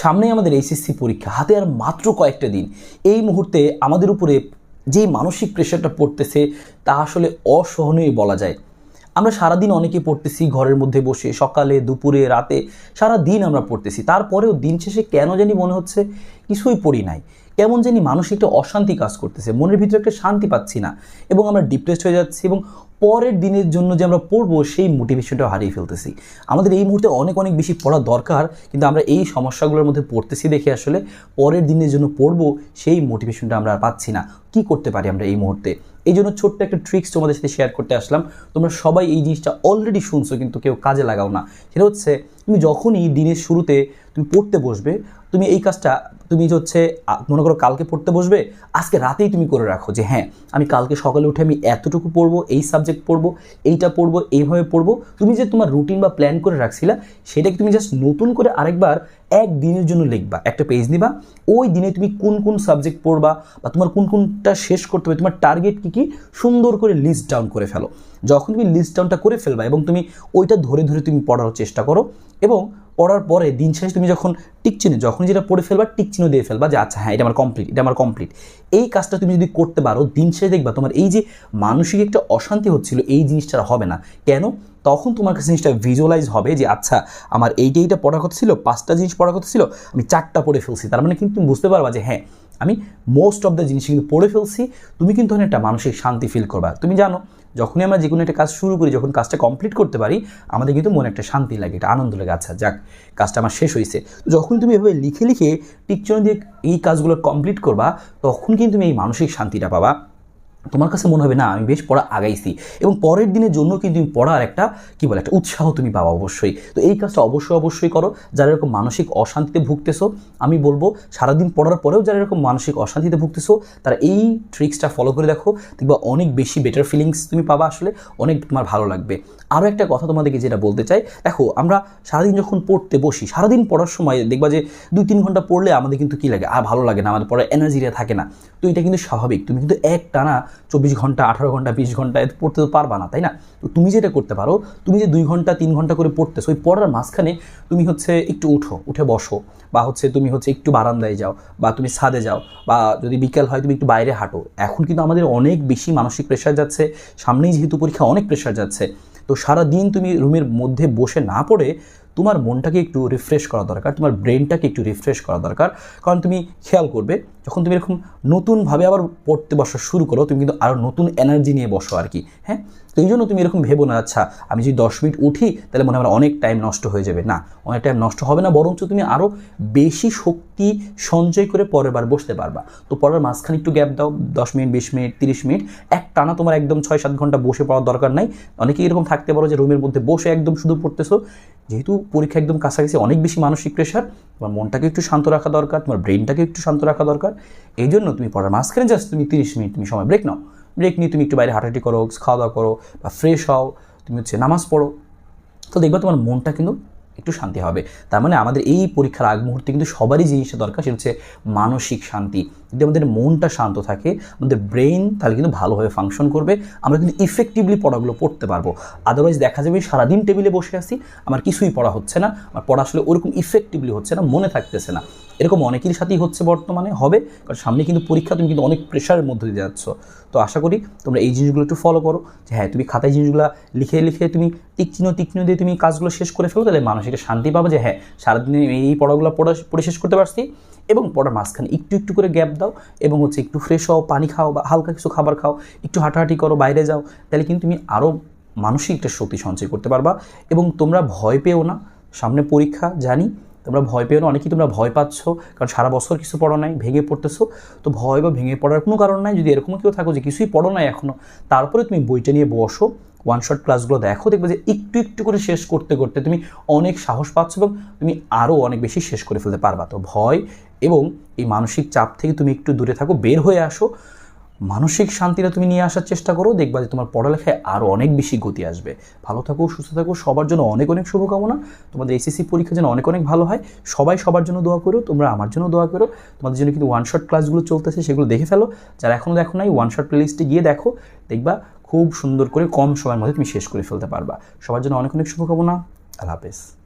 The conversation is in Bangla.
সামনেই আমাদের এইচএসসি পরীক্ষা, হাতে আর মাত্র কয়েকটা দিন। এই মুহূর্তে আমাদের উপরে যে মানসিক প্রেশারটা পড়তেছে, তা আসলে অসহনীয় বলা যায়। আমরা সারাদিন অনেকে পড়তেছি, ঘরের মধ্যে বসে, সকালে, দুপুরে, রাতে সারা দিন আমরা পড়তেছি। তারপরেও দিন শেষে কেন জানি মনে হচ্ছে, কিছুই পড়ি নাই। কেমন জানি মানসিক একটা অশান্তি কাজ করতেছে, মনের ভিতরে একটা শান্তি পাচ্ছি না এবং আমরা ডিপ্রেসড হয়ে যাচ্ছি এবং পরের দিনের জন্য যে আমরা পড়ব সেই মোটিভেশনটা হারিয়ে ফেলতেছি। আমাদের এই মুহূর্তে অনেক অনেক বেশি পড়া দরকার, কিন্তু আমরা এই সমস্যাগুলোর মধ্যে পড়তেছি দেখে আসলে পরের দিনের জন্য পড়ব সেই মোটিভেশনটা আমরা আর পাচ্ছি না। কি করতে পারি আমরা এই মুহূর্তে? এই জন্য ছোট্ট একটা ট্রিক্স তোমাদের সাথে শেয়ার করতে আসলাম। তোমরা সবাই এই জিনিসটা অলরেডি শুনছো, কিন্তু কেউ কাজে লাগাও না। সেটা হচ্ছে, তুমি যখনই দিনের শুরুতে তুমি পড়তে বসবে, তুমি এই কাজটা, তুমি যে হচ্ছে মনে করো কালকে পড়তে বসবে, আজকে রাতেই তুমি করে রাখো যে হ্যাঁ আমি কালকে সকালে উঠে আমি এতটুকু পড়ব, এই সাবজেক্ট পড়ব, এইটা পড়ব, এইভাবে পড়ব। তুমি যে তোমার রুটিন বা প্ল্যান করে রাখছিলা, সেটাকে তুমি জাস্ট নতুন করে আরেকবার এক দিনের জন্য লিখবা, একটা পেজ নিবা, ওই দিনে তুমি কোন কোন সাবজেক্ট পড়বা বা তোমার কোন কোনটা শেষ করতে হবে, তোমার টার্গেট কী কী, সুন্দর করে লিস্ট ডাউন করে ফেলো। যখন তুমি লিস্ট ডাউনটা করে ফেলবা এবং তুমি ওইটা ধরে ধরে তুমি পড়ার চেষ্টা করো এবং পড়ার পরে দিন শেষে তুমি যখন টিক চিহ্ন যখন যেটা পড়ে ফেলবা, টিক চিহ্ন দিয়ে ফেলবা যে আচ্ছা হ্যাঁ এটা আমার কমপ্লিট এটা আমার কমপ্লিট এই কাজটা তুমি যদি করতে পারো, দিন শেষে দেখবা তোমার এই যে মানসিক একটা অশান্তি হচ্ছিল, এই জিনিসটা হবে না। কেন? তখন তোমার কাছে জিনিসটা ভিজুয়ালাইজ হবে যে আচ্ছা আমার এইটা এইটা পড়ার কথা ছিল, পাঁচটা জিনিস পড়ার কথা ছিল, আমি চারটা পড়ে ফেলছি। তার মানে কিন্তু তুমি বুঝতে পারবা যে হ্যাঁ আমি মোস্ট অফ দ্য জিনিস কিন্তু পড়ে ফেলছি, তুমি কিন্তু একটা মানসিক শান্তি ফিল করবা। তুমি জানো, যখনই আমরা যে কোনো একটা কাজ শুরু করি, যখন কাজটা কমপ্লিট করতে পারি, আমাদের কিন্তু মনে একটা শান্তি লাগে, একটা আনন্দ লাগে। আচ্ছা যাক, কাজটা আমার শেষ হয়েছে যখন তুমি এভাবে লিখে লিখে টিকচন দিয়ে এই কাজগুলো কমপ্লিট করবা, তখন কিন্তু তুমি এই মানসিক শান্তিটা পাবা। তোমার কাছে মনে হবে, না, আমি বেশ পড়া আগাইছি। এবং পরের দিনের জন্য কিন্তু তুমি পড়ার একটা, কি বলে, একটা উৎসাহ তুমি পাবা অবশ্যই। তো এই কাজটা অবশ্যই অবশ্যই করো। যারা এরকম মানসিক অশান্তিতে ভুগতেছো, আমি বলব, সারাদিন পড়ার পরেও যারা এরকম মানসিক অশান্তিতে ভুগতেছো, তারা এই ট্রিক্সটা ফলো করে দেখো, দেখবা অনেক বেশি বেটার ফিলিংস তুমি পাবা আসলে, অনেক তোমার ভালো লাগবে। আরও একটা কথা তোমাদেরকে যেটা বলতে চাই, দেখো, আমরা সারাদিন যখন পড়তে বসি, সারাদিন পড়ার সময় দেখবা যে দুই তিন ঘণ্টা পড়লে আমাদের কিন্তু কী লাগে? আর ভালো লাগে না, আমাদের পড়ার এনার্জিটা থাকে না। তো এটা কিন্তু স্বাভাবিক। তুমি কিন্তু এক টানা চব্বিশ ঘণ্টা, আঠারো ঘণ্টা, বিশ ঘণ্টা পড়তে তো পারবা না, তাই না? তো তুমি যেটা করতে পারো, তুমি যে দুই ঘণ্টা, তিন ঘণ্টা করে পড়তেছো, ওই পড়ার মাঝখানে তুমি হচ্ছে একটু উঠো, উঠে বসো বা হচ্ছে তুমি হচ্ছে একটু বারান্দায় যাও বা তুমি ছাদে যাও বা যদি বিকেল হয় তুমি একটু বাইরে হাঁটো। এখন কিন্তু আমাদের অনেক বেশি মানসিক প্রেশার যাচ্ছে, সামনেই যেহেতু পরীক্ষা অনেক প্রেশার যাচ্ছে, তো সারা দিন তুমি রুমের মধ্যে বসে না পড়ে তোমার মনটাকে একটু রিফ্রেশ করা দরকার, তোমার ব্রেনটাকে একটু রিফ্রেশ করা দরকার। কারণ তুমি খেয়াল করবে, যখন তুমি এরকম নতুনভাবে আবার পড়তে বসা শুরু করো, তুমি কিন্তু আরও নতুন এনার্জি নিয়ে বসো আর কি হ্যাঁ? তো এই জন্য তুমি এরকম ভেবো না আচ্ছা আমি যদি দশ মিনিট উঠি, তাহলে মনে আমার অনেক টাইম নষ্ট হয়ে যাবে। না, অনেক টাইম নষ্ট হবে না, বরঞ্চ তুমি আরও বেশি শক্তি সঞ্চয় করে পরের বার বসতে পারবা। তো পরের মাঝখানে একটু গ্যাপ দাও, দশ মিনিট, বিশ মিনিট, তিরিশ মিনিট, এক টানা তোমার একদম ছয় সাত ঘণ্টা বসে পড়ার দরকার নাই। অনেকেই এরকম থাকতে পারো যে রুমের মধ্যে বসে একদম শুধু পড়তেছো যেহেতু পরীক্ষা একদম কাছাকাছি, অনেক বেশি মানসিক প্রেশার তোমার মনটাকে একটু শান্ত রাখা দরকার, তোমার ব্রেনটাকে একটু শান্ত রাখা দরকার। এই জন্য তুমি পড়ার মাঝখানে জাস্ট তুমি তিরিশ মিনিট তুমি সময় ব্রেক নাও। ব্রেক নিয়ে তুমি একটু বাইরে হাঁটাহাঁটি করো, খাওয়া দাওয়া করো বা ফ্রেশ হও, তুমি হচ্ছে নামাজ পড়ো। তো দেখবা তোমার মনটা কিন্তু একটু শান্তি হবে। তার মানে আমাদের এই পরীক্ষার আগ মুহূর্তে কিন্তু সবারই জিনিসটা দরকার সেটা হচ্ছে মানসিক শান্তি। যদি আমাদের মনটা শান্ত থাকে, আমাদের ব্রেন তাহলে কিন্তু ভালোভাবে ফাংশন করবে, আমরা কিন্তু ইফেক্টিভলি পড়াগুলো পড়তে পারব। আদারওয়াইজ দেখা যাবে সারাদিন টেবিলে বসে আছি, আমার কিছুই পড়া হচ্ছে না, আমার পড়া আসলে ওরকম ইফেক্টিভলি হচ্ছে না, মনে থাকতেছে না। এরকম অনেকের সাথেই হচ্ছে বর্তমানে, হবে। কারণ সামনে কিন্তু পরীক্ষা, তুমি কিন্তু অনেক প্রেশারের মধ্যে দিয়ে যাচ্ছ। তো আশা করি তোমরা এই জিনিসগুলো একটু ফলো করো যে হ্যাঁ তুমি খাতায় জিনিসগুলো লিখে লিখে তুমি তীক্ষ্ণ তীক্ষ্ণ দিয়ে তুমি কাজগুলো শেষ করে ফেলো, তাহলে মানসিক শান্তি পাবে যে হ্যাঁ সারাদিনে এই পড়াগুলো পড়া, পড়ে শেষ করতে পারছি। এবং পড়ার মাঝখানে একটু একটু করে গ্যাপ দাও এবং হচ্ছে একটু ফ্রেশ হও, পানি খাও বা হালকা কিছু খাবার খাও, একটু হাঁটাহাঁটি করো, বাইরে যাও, তাহলে কিন্তু তুমি আরও মানসিক একটা শক্তি সঞ্চয় করতে পারবা। এবং তোমরা ভয় পেও না, সামনে পরীক্ষা, জানি তোমরা ভয় পেও না, অনেকেই তোমরা ভয় পাচ্ছ, কারণ সারা বছর কিছু পড়ো নাই, ভেঙে পড়তেছো, তো ভয় বা ভেঙে পড়ার কোনো কারণ নাই, যদি এরকম কেউ থাকো যে কিছুই পড়ো নাই এখনও তারপরে তুমি বইটা নিয়ে বসো ওয়ান শট ক্লাসগুলো দেখো, দেখবে যে একটু একটু করে শেষ করতে করতে তুমি অনেক সাহস পাচ্ছ এবং তুমি আরও অনেক বেশি শেষ করে ফেলতে পারবা। তো ভয় এবং এই মানসিক চাপ থেকে তুমি একটু দূরে থাকো, বের হয়ে আসো মানসিক শান্তিটা তুমি নিয়ে আসার চেষ্টা করো, দেখবা যে তোমার পড়ালেখায় আরও অনেক বেশি গতি আসবে। ভালো থাকো, সুস্থ থাকো, সবার জন্য অনেক অনেক শুভকামনা। তোমাদের এসএসসি পরীক্ষা যেন অনেক অনেক ভালো হয়। সবাই সবার জন্য দোয়া করো, তোমরা আমার জন্য দোয়া করো। তোমাদের জন্য কিন্তু ওয়ান শট ক্লাসগুলো চলতেছে, সেগুলো দেখে ফেলো। যারা এখনও দেখো নাই ওয়ান শট প্লেলিস্টে গিয়ে দেখো, দেখবা খুব সুন্দর করে কম সময়ের মধ্যে তুমি শেষ করে ফেলতে পারবা। সবার জন্য অনেক অনেক শুভকামনা। আল্লাহ হাফেজ।